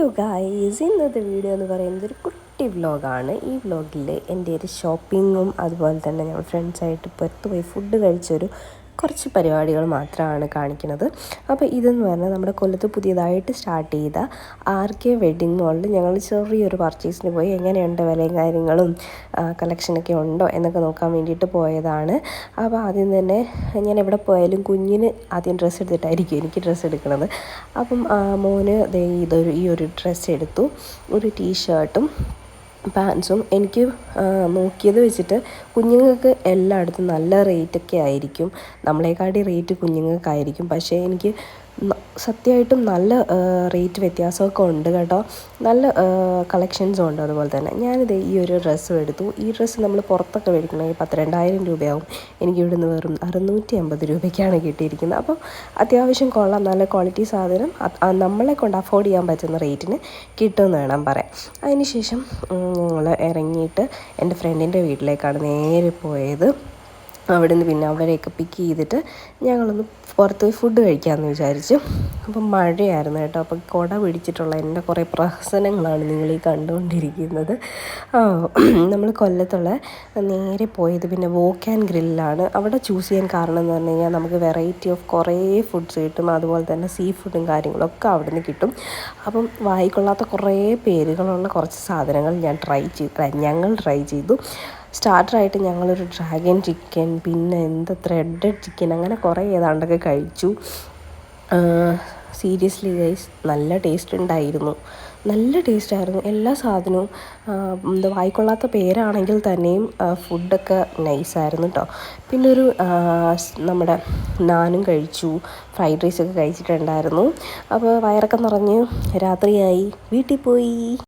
Hello guys ഇന്നത്തെ video എന്ന് പറയുന്നത് ഒരു കുട്ടി വ്ലോഗാണ് ഈ വ്ലോഗിൽ എന്റെ ഒരു ഷോപ്പിങ്ങും അതുപോലെ തന്നെ ഞങ്ങൾ ഫ്രണ്ട്സായിട്ട് പുറത്ത് പോയി ഫുഡ് കഴിച്ചൊരു കുറച്ച് പരിപാടികൾ മാത്രമാണ് കാണിക്കുന്നത്. അപ്പോൾ ഇതെന്ന് പറഞ്ഞാൽ നമ്മുടെ കൊല്ലത്ത് പുതിയതായിട്ട് സ്റ്റാർട്ട് ചെയ്ത ആർ കെ വെഡിങ് മോളിൽ ഞങ്ങൾ ചെറിയൊരു പർച്ചേസിന് പോയി. എങ്ങനെയുണ്ട് വിലയും കാര്യങ്ങളും കളക്ഷനൊക്കെ ഉണ്ടോ എന്നൊക്കെ നോക്കാൻ വേണ്ടിയിട്ട് പോയതാണ്. അപ്പോൾ ആദ്യം തന്നെ ഞാൻ എവിടെ പോയാലും കുഞ്ഞിന് ആദ്യം ഡ്രസ്സ് എടുത്തിട്ടായിരിക്കും എനിക്ക് ഡ്രസ്സ് എടുക്കുന്നത് അപ്പം മോന് ഇതൊരു ഈ ഒരു ഡ്രസ്സ് എടുത്തു. ഒരു ടീഷർട്ടും പാൻസും എനിക്ക് നോക്കിയത് വെച്ചിട്ട് കുഞ്ഞുങ്ങൾക്ക് എല്ലായിടത്തും നല്ല റേറ്റൊക്കെ ആയിരിക്കും. നമ്മളെക്കാട്ടി റേറ്റ് കുഞ്ഞുങ്ങൾക്കായിരിക്കും. പക്ഷേ എനിക്ക് സത്യമായിട്ടും നല്ല റേറ്റ് വ്യത്യാസമൊക്കെ ഉണ്ട് കേട്ടോ. നല്ല കളക്ഷൻസും ഉണ്ട് അതുപോലെ തന്നെ. ഞാനിത് ഈ ഒരു ഡ്രസ്സും എടുത്തു. ഈ ഡ്രസ്സ് നമ്മൾ പുറത്തൊക്കെ മേടിക്കണമെങ്കിൽ പത്ത് രണ്ടായിരം രൂപയാവും. എനിക്ക് ഇവിടുന്ന് വെറും അറുന്നൂറ്റി അമ്പത് രൂപയ്ക്കാണ് കിട്ടിയിരിക്കുന്നത്. അപ്പോൾ അത്യാവശ്യം കൊള്ളാം. നല്ല ക്വാളിറ്റി സാധനം. നമ്മളെ കൊണ്ട് അഫോർഡ് ചെയ്യാൻ പറ്റുന്ന റേറ്റിന് കിട്ടുമെന്ന് വേണം പറയാം അതിനുശേഷം ഞങ്ങൾ ഇറങ്ങിയിട്ട് എന്റെ ഫ്രണ്ടിന്റെ വീട്ടിലേക്കാണ് നേരെ പോയത്. അവിടെ നിന്ന് പിന്നെ അവരെയൊക്കെ പിക്ക് ചെയ്തിട്ട് ഞങ്ങളൊന്ന് പുറത്ത് പോയി ഫുഡ് കഴിക്കാമെന്ന് വിചാരിച്ചു. അപ്പം മഴയായിരുന്നു കേട്ടോ. അപ്പം കുട പിടിച്ചിട്ടുള്ള എന്റെ കുറേ പ്രഹസനങ്ങളാണ് നിങ്ങൾ ഈ കണ്ടുകൊണ്ടിരിക്കുന്നത്. നമ്മൾ കൊല്ലത്തുള്ള നേരെ പോയത് പിന്നെ വോക്ക് ആൻഡ് ഗ്രില്ലാണ് അവിടെ ചൂസ് ചെയ്യാൻ കാരണം എന്ന് പറഞ്ഞു കഴിഞ്ഞാൽ നമുക്ക് വെറൈറ്റി ഓഫ് കുറേ ഫുഡ്സ് കിട്ടും. അതുപോലെ തന്നെ സീ ഫുഡും കാര്യങ്ങളൊക്കെ അവിടെ നിന്ന് കിട്ടും. അപ്പം വായിക്കൊള്ളാത്ത കുറേ പേരുകളുള്ള കുറച്ച് സാധനങ്ങൾ ഞാൻ ട്രൈ ചെയ്തു. ഞങ്ങൾ ട്രൈ ചെയ്തു. സ്റ്റാർട്ടറായിട്ട് ഞങ്ങളൊരു ഡ്രാഗൺ ചിക്കൻ പിന്നെ എന്താ ത്രെഡഡ് ചിക്കൻ അങ്ങനെ കുറേ ഏതാണ്ടൊക്കെ കഴിച്ചു. സീരിയസ്ലി ഗൈസ് നല്ല ടേസ്റ്റ് ഉണ്ടായിരുന്നു. നല്ല ടേസ്റ്റ് ആയിരുന്നു. എല്ലാ സാധനവും എന്താ വായിക്കൊള്ളാത്ത പേരാണെങ്കിൽ തന്നെയും ഫുഡൊക്കെ നൈസായിരുന്നു കേട്ടോ പിന്നെ ഒരു നമ്മുടെ നാനും കഴിച്ചു. ഫ്രൈഡ് റൈസൊക്കെ കഴിച്ചിട്ടുണ്ടായിരുന്നു. അപ്പോൾ വയറൊക്കെ നിറഞ്ഞ് രാത്രിയായി. വീട്ടിൽ പോയി.